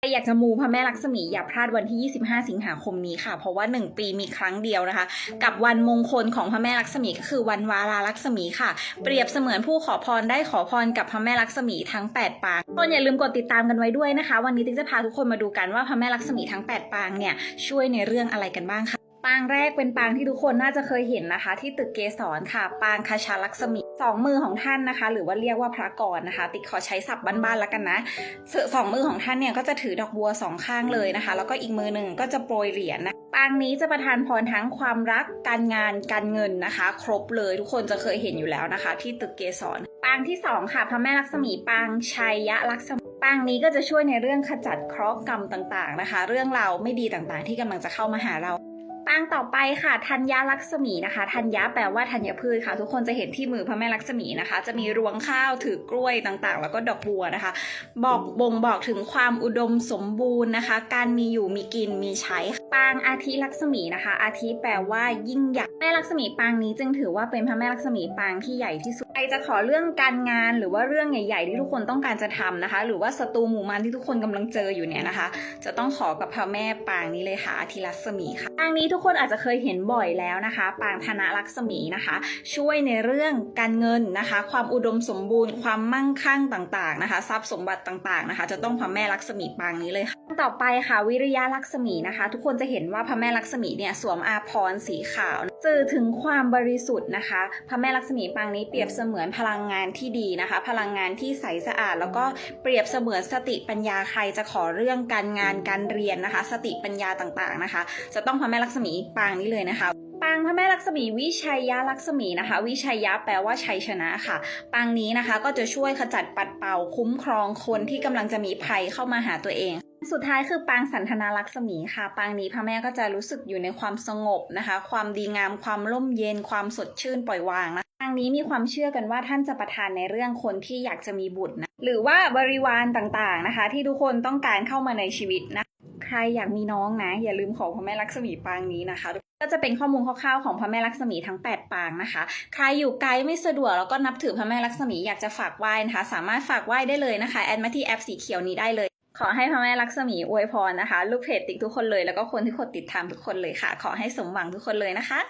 ใครอยากจะมูพระแม่ลักษมีอย่าพลาดวันที่ 25 สิงหาคมนี้ค่ะ เพราะว่า 1 ปีมีครั้งเดียวนะคะ กับวันมงคลของพระแม่ลักษมีก็คือวันวาราลักษมีค่ะ เปรียบเสมือนผู้ขอพรได้ขอพรกับพระแม่ลักษมีทั้ง 8 ปางทุกคนอย่าลืมกดติดตามกันไว้ด้วยนะคะ วันนี้ติ๊กจะพาทุกคนมาดูกันว่าพระแม่ลักษมีทั้ง 8 ปางเนี่ยช่วยในเรื่องอะไรกันบ้างค่ะางแรกเป็นปางที่ทุกคนน่าจะเคยเห็นนะคะ ที่ตึกเกสรค่ะ ปางคาชาลักษมีสองมือของท่านนะคะ หรือว่าเรียกว่าพระกรนะคะ ติ๊กขอใช้ศัพท์บ้านๆแล้วกันนะสองมือของท่านเนี่ยก็จะถือดอกบัวสองข้างเลยนะคะ แล้วก็อีกมือหนึ่งก็จะโปรยเหรียญนะปางนี้จะประทานพรทั้งความรักการงานการเงินนะคะ ครบเลยทุกคนจะเคยเห็นอยู่แล้วนะคะ ที่ตึกเกสรปางที่สองค่ะพระแม่ลักษมีปางชัยยะลักษมีปางนี้ก็จะช่วยในเรื่องขจัดเคราะห์กรรมต่างๆนะคะ เรื่องราวไม่ดีต่างๆ ที่กำลังจะเข้ามาหาเรา ปางต่อไปค่ะธัญญาลักษมีนะคะธัญญาแปลว่าธัญพืชค่ะ ทุกคนจะเห็นที่มือพระแม่ลักษมีนะคะ จะมีรวงข้าวถือกล้วยต่างๆ แล้วก็ดอกบัวนะคะ บอกบ่งบอกถึงความอุดมสมบูรณ์นะคะ การมีอยู่มีกินมีใช้ปางอาทิลักษมีนะคะ อาทิแปลว่ายิ่งใหญ่แม่ลักษมีปางนี้จึงถือว่าเป็นพระแม่ลักษมีปางที่ใหญ่ที่สุดใครจะขอเรื่องการงานหรือว่าเรื่องใหญ่ๆ ที่ทุกคนต้องการจะทำนะคะ หรือว่าศัตรูหมู่มารที่ทุกคนกำลังเจออยู่เนี่ยนะคะ จะต้องขอกับพระแม่ปางนี้เลยค่ะอาทิลักษมีค่ะปางนี้ทุกกคนอาจจะเคยเห็นบ่อยแล้วนะคะ ปางธนลักษมีนะคะ ช่วยในเรื่องการเงินนะคะ ความอุดมสมบูรณ์ ความมั่งคั่งต่างๆนะคะ ทรัพย์สมบัติต่างๆนะคะ จะต้องพระแม่ลักษมีปางนี้เลยค่ะต่อไปค่ะวิริยะลักษมีนะคะ ทุกคนจะเห็นว่าพระแม่ลักษมีเนี่ยสวมอาภรณ์สีขาว สื่อถึงความบริสุทธิ์นะคะ พระแม่ลักษมีปางนี้เปรียบเสมือนพลังงานที่ดีนะคะ พลังงานที่ใสสะอาด แล้วก็เปรียบเสมือนสติปัญญาใครจะขอเรื่องการงานการเรียนนะคะ สติปัญญาต่างๆนะคะ จะต้องพระแม่ลักษมีปางนี้เลยนะคะ ปางพระแม่ลักษมีวิชัยยะลักษมีนะคะ วิชัยยะแปลว่าชัยชนะค่ะปางนี้นะคะก็จะช่วยขจัดปัดเป่าคุ้มครองคนที่กำลังจะมีภัยเข้ามาหาตัวเองสุดท้ายคือปางสันทนาลักษมีค่ะ ปางนี้พระแม่ก็จะรู้สึกอยู่ในความสงบนะคะ ความดีงามความร่มเย็นความสดชื่นปล่อยวางนะปางนี้มีความเชื่อกันว่าท่านจะประทานในเรื่องคนที่อยากจะมีบุตรนะหรือว่าบริวารต่างๆนะคะ ที่ทุกคนต้องการเข้ามาในชีวิตนะ ใครอยากมีน้องนะ อย่าลืมขอพระแม่ลักษมีปางนี้นะคะ ก็จะเป็นข้อมูลคร่าวๆของพระแม่ลักษมีทั้ง 8 ปางนะคะ ใครอยู่ไกลไม่สะดวกแล้วก็นับถือพระแม่ลักษมีอยากจะฝากไหว้นะคะ สามารถฝากไหว้ได้เลยนะคะ แอดมาที่แอปสีเขียวนี้ได้เลย ขอให้พระแม่ลักษมีอวยพรนะคะ ลูกเพจติ๊กทุกคนเลย แล้วก็คนที่กดติดตามทุกคนเลยค่ะ ขอให้สมหวังทุกคนเลยนะคะ